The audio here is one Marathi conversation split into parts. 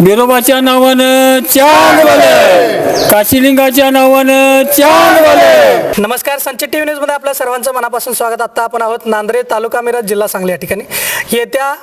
बिरोबाच्या नावानं चांद वाले. काशीलिंगाच्या नावानं चांद वाले. नमस्कार संचित टीव्ही न्यूज न्यूजमध्ये आपल्या सर्वांचं मनापासून स्वागत. आता आपण आहोत नांद्रे तालुका मिरज जिल्हा सांगली या ठिकाणी. येत्या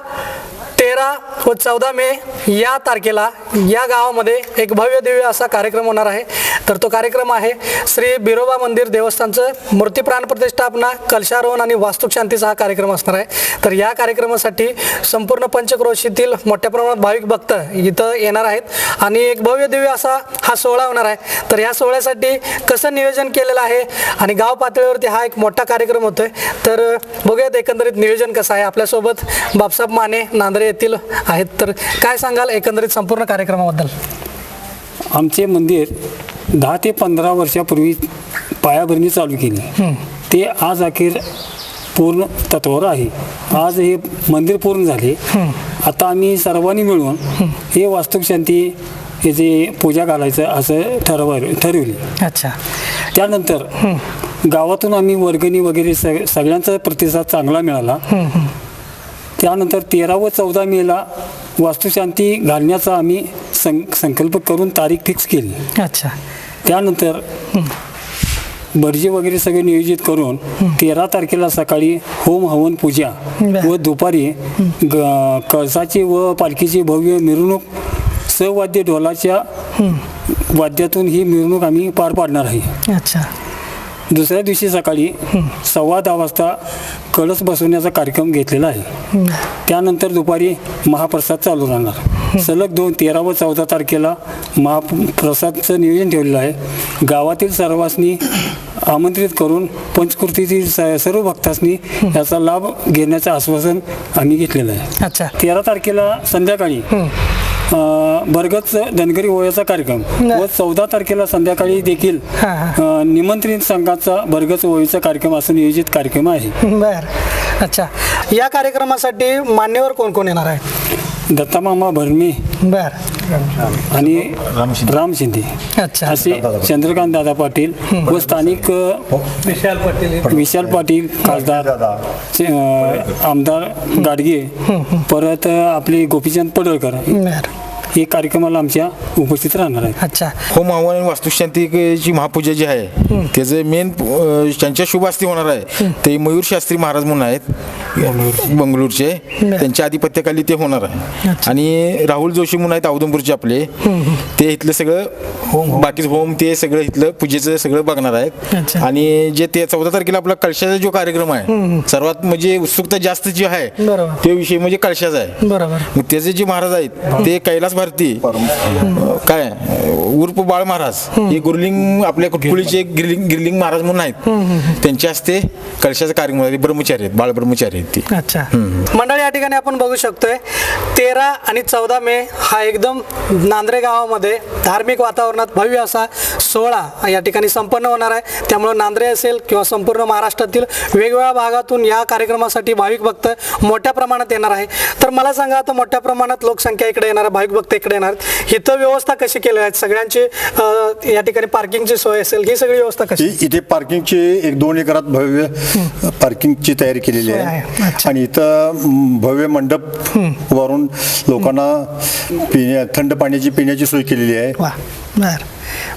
तेरा व चौदा मे या तारखेला या गावामध्ये एक भव्य दिव्य असा कार्यक्रम होणार आहे. तर तो कार्यक्रम आहे. श्री बिरोबा मंदिर देवस्थानचं मूर्ती प्राण प्रतिष्ठापना कलशारोहण आणि वास्तुशांतीचा हा कार्यक्रम असणार आहे. तर या कार्यक्रमासाठी संपूर्ण पंचक्रोशीतील मोठ्या प्रमाणात भाविक भक्त इथं येणार आहेत. आणि एक भव्य दिव्य असा हा सोहळा होणार आहे. तर या सोहळ्यासाठी कसं नियोजन केलेलं आहे आणि गाव पातळीवरती हा एक मोठा कार्यक्रम होतोय. तर बघूयात एकंदरीत नियोजन कसं आहे. आपल्यासोबत बापसाहेब माने नांदरे येथील आहेत. तर काय सांगाल एकंदरीत संपूर्ण कार्यक्रमाबद्दल? आमचे मंदिर दहा ते पंधरा वर्षापूर्वी पायाभरणी चालू केली. ते आज अखेर पूर्ण तत्वावर आहे. आज हे मंदिर पूर्ण झाले. आता आम्ही सर्वांनी मिळून हे वास्तुशांती याची पूजा घालायचं असं ठरव ठरवले. अच्छा. त्यानंतर गावातून आम्ही वर्गणी वगैरे सग सगळ्यांचा प्रतिसाद चांगला मिळाला. त्यानंतर तेरा व चौदा मेला वास्तुशांती घालण्याचा आम्ही सं संकल्प करून तारीख फिक्स केली. अच्छा. त्यानंतर भटजी वगैरे सगळे नियोजित करून तेरा तारखेला सकाळी होम हवन पूजा. व दुपारी कळसाची व पालखीची भव्य मिरवणूक सवाद्य ढोलाच्या वाद्यातून ही मिरवणूक आम्ही पार पाडणार आहे. अच्छा. दुसऱ्या दिवशी सकाळी सव्वा दहा वाजता कळस बसवण्याचा कार्यक्रम घेतलेला आहे. त्यानंतर दुपारी महाप्रसाद चालू राहणार. सलग दोन तेरा व चौदा तारखेला महाप्रसादचं नियोजन ठेवलेलं आहे. गावातील सर्वांनी आमंत्रित करून पंचकृतीतील सर्व भक्तांनी याचा लाभ घेण्याचं आश्वासन आम्ही घेतलेलं आहे. अच्छा. तेरा तारखेला संध्याकाळी भरगत धनगरी ओळ्याचा कार्यक्रम व चौदा तारखेला संध्याकाळी देखील निमंत्रित संघाचा भरगत ओळीचा कार्यक्रम असं नियोजित कार्यक्रम आहे. बर. अच्छा. या कार्यक्रमासाठी मान्यवर कोण कोण येणार आहे दत्तामामा भरमे बर. आणि राम शिंदे. अच्छा. असे चंद्रकांत दादा पाटील व स्थानिक विशाल पाटील. विशाल पाटील खासदार आमदार गाडगे. परत आपले गोपीचंद पडळकर. हे कार्यक्रमाला आमच्या उपस्थित राहणार आहेत. अच्छा. होम हवन आणि वास्तुशांतीची महापूजा जी आहे त्याचं मेन त्यांच्या शुभ हस्ती होणार आहे. ते मयूर शास्त्री महाराज म्हणून आहेत. बंगळूरचे त्यांच्या आधिपत्याखाली ते होणार आहे. आणि राहुल जोशी म्हणून आहेत औदंपूरचे आपले. ते इथलं सगळं बाकीचं होम. ते सगळं इथलं पूजेचं सगळं बघणार आहेत. आणि जे ते चौदा तारखेला आपला कळशाचा जो कार्यक्रम आहे सर्वात म्हणजे उत्सुकता जास्त जी आहे. ते विषय म्हणजे कळशाचा आहे. मग त्याचे जे महाराज आहेत ते कैलास भारती अं, काय? उर्फ बाळ महाराज. हे गुरलिंग आपल्या कुटकुळीचे गिरलिंग गिरलिंग महाराज म्हणून आहेत. त्यांच्या हस्ते कळशाचा कार्यक्रम आहे. ब्रह्मचारी आहेत. बाळ ब्रह्मचारी आहेत ते. अच्छा. मंडळी या ठिकाणी आपण बघू शकतोय तेरा आणि चौदा मे हा एकदम नांद्रे गावामध्ये धार्मिक वातावरणात भव्य असा सोहळा या ठिकाणी संपन्न होणार आहे. त्यामुळे नांद्रे असेल किंवा संपूर्ण महाराष्ट्रातील वेगवेगळ्या भागातून या कार्यक्रमासाठी भाविक भक्त मोठ्या प्रमाणात येणार आहे. तर मला सांगा आता मोठ्या प्रमाणात लोकसंख्या इकडे येणार आहे, भाविक भक्त इकडे येणार. इथं व्यवस्था कशी केली आहे सगळ्यांची या ठिकाणी पार्किंगची सोय असेल ही सगळी व्यवस्था कशी इथे पार्किंगची एक दोन एकरात भव्य पार्किंगची तयारी केलेली आहे. आणि इथं भव्य मंडप वरून लोकांना पिण्या थंड पाण्याची पिण्याची सोय केलेली आहे. बर.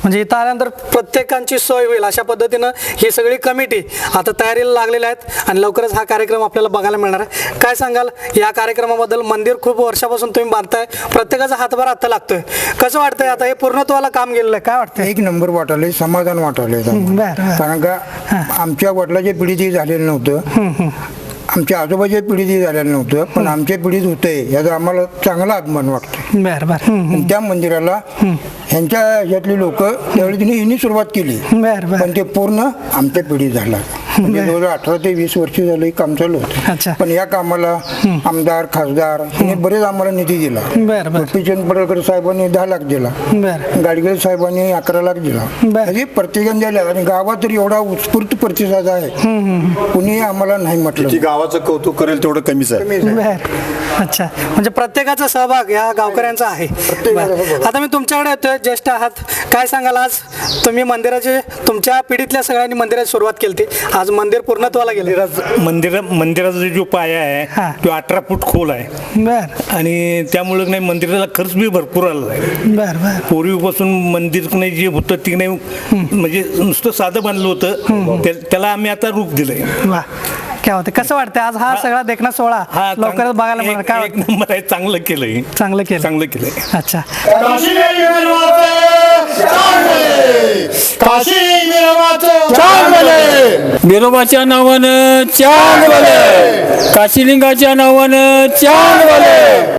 म्हणजे इथं आल्यानंतर प्रत्येकांची सोय होईल. अशा पद्धतीनं ही सगळी कमिटी आता तयारीला लागलेल्या आहेत आणि लवकरच हा कार्यक्रम आपल्याला बघायला मिळणार आहे. काय सांगाल? या कार्यक्रमाबद्दल मंदिर खूप वर्षापासून तुम्ही बांधताय. प्रत्येकाचा हातभार आता लागतोय. कसं वाटतंय आता? हे पूर्णत्वाला काम गेलेलं आहे. काय वाटतंय? एक नंबर वाटायले समाधान बर. कारण का आमच्या वडिलाच्या पिढीत हे झालेलं नव्हतं आमच्या आजोबाच्या पिढीत हे झालेलं नव्हतं पण आमच्या पिढीत होतंय. याचा आम्हाला चांगला अभिमान वाटतो बर बर. हम्म, आणि त्या मंदिराला ह्यांच्या ह्यातली लोक त्यावेळी तिने हिनी सुरुवात केली. बर बर. पण ते पूर्ण आमच्या पिढीत झाला. म्हणजे जवळजवळ अठरा ते वीस वर्ष झालं हे काम चालू अच्छा. होतं पण या कामाला आमदार खासदार यांनी बरेच आम्हाला निधी दिला. बर बर. गोपीचंद पडळकर साहेबांनी दहा लाख दिला. बर. गाडगे साहेबांनी अकरा लाख दिला. बर. म्हणजे प्रत्येकाने दिला आणि गावात तर एवढा उत्स्फूर्त प्रतिसाद आहे. कुणी आम्हाला नाही म्हटलं. गावाचं कौतुक करेल तेवढं कमीच आहे कमीच आहे. बर. अच्छा. म्हणजे प्रत्येकाचा सहभाग या गावकऱ्यांचा आहे. प्रत्येकाचा बर. सहभाग. आता मी तुमच्याकडे येतोय ज्येष्ठ आहात. काय सांगाल आज? तुम्ही मंदिराचे तुमच्या पिढीतल्या सगळ्यांनी मंदिराची सुरुवात केली आज आज मंदिर पूर्णत्वाला गेले. मंदिराचं मंदिरा मंदिराचा जो पाया हा. आहे तो अठरा फूट खोल आहे. बर. आणि त्यामुळे नाही मंदिराला खर्च बी भरपूर आला आहे. बर बर. पूर्वीपासून मंदिर की नाही जे होतं ते नाही म्हणजे नुसतं साधं बांधलं होतं. त्या- त्याला आम्ही आता रूप दिलंय. वा. काय होते? कसं वाटतं आज हा सगळा देखणा सोहळा हा लवकरच बघायला मिळणार एक- काय एक वाटतं? नंबर आहे चांगलं केलंय. चांगलं केलं चांगलं केलंय. अच्छा. बिरोबाच्या नावानं चांद काशीलिंगाच्या नावानं चांद